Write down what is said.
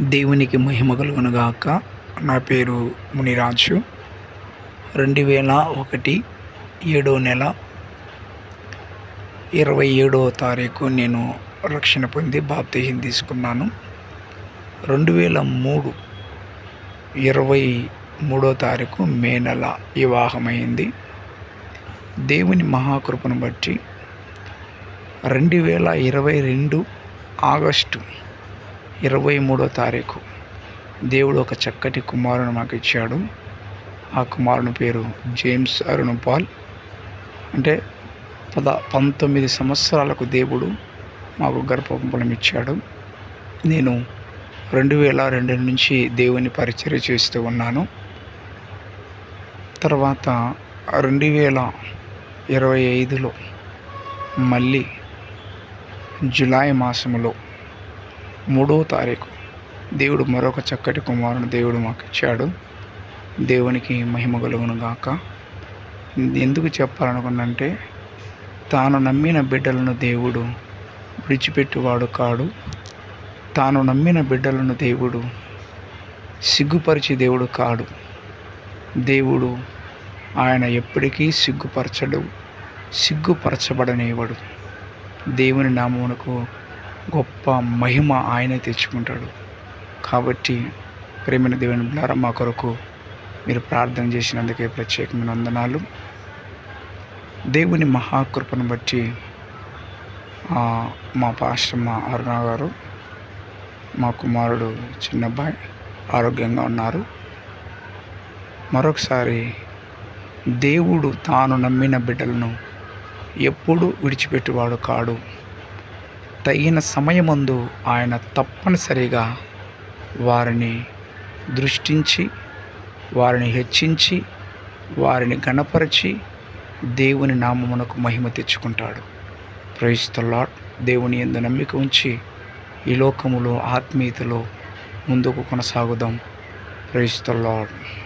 దేవునికి మహిమ కలుగునుగాక. నా పేరు మునిరాజు. రెండు వేల ఒకటి ఏడో నెల ఇరవై ఏడవ తారీఖు నేను రక్షణ పొంది బాప్తీసం తీసుకున్నాను. రెండు వేల మూడు ఇరవై మూడో తారీఖు మే నెల వివాహమైంది. దేవుని మహాకృపను బట్టి రెండు వేల ఇరవై రెండు ఆగస్టు ఇరవై మూడో తారీఖు. దేవుడు ఒక చక్కటి కుమారుని మాకు ఇచ్చాడు. ఆ కుమారుని పేరు జేమ్స్ అరుణ్ పాల్. అంటే పద పంతొమ్మిది సంవత్సరాలకు దేవుడు మాకు గర్భఫలం ఇచ్చాడు. నేను రెండు వేల రెండు నుంచి దేవుని పరిచయం చేస్తూ ఉన్నాను. తర్వాత రెండు వేల ఇరవై ఐదులో మళ్ళీ జులై మాసంలో మూడో తారీఖు. దేవుడు మరొక చక్కటి కుమారుని దేవుడు మాకు ఇచ్చాడు దేవునికి మహిమ కలుగును గాక. ఎందుకు చెప్పాలనుకున్నంటే తాను నమ్మిన బిడ్డలను దేవుడు విడిచిపెట్టువాడు కాడు. తాను నమ్మిన బిడ్డలను దేవుడు సిగ్గుపరిచి దేవుడు కాడు. దేవుడు ఆయన ఎప్పటికీ సిగ్గుపరచడు సిగ్గుపరచబడనేవాడు దేవుని నామమునకు గొప్ప మహిమ ఆయనే తెచ్చుకుంటాడు. కాబట్టి ప్రేమైన దేవుని బిడ్డారా మా కొరకు మీరు ప్రార్థన చేసినందుకే ప్రత్యేకమైన వందనాలు. దేవుని మహాకృపను బట్టి మా పాస్టర్ మా అరుణ గారు మా కుమారుడు చిన్నబ్బాయి ఆరోగ్యంగా ఉన్నారు. మరొకసారి దేవుడు తాను నమ్మిన బిడ్డలను ఎప్పుడూ విడిచిపెట్టేవాడు కాడు. తగిన సమయమందు ఆయన తప్పనిసరిగా వారిని దృష్టించి వారిని హెచ్చించి వారిని గణపరిచి దేవుని నామమునకు మహిమ తెచ్చుకుంటాడు. ప్రైస్త లాట్ దేవుని ఎందు నమ్మిక ఉంచి ఈ లోకములో ఆత్మీయతలో ముందుకు కొనసాగుదాం. ప్రైస్త లాడ్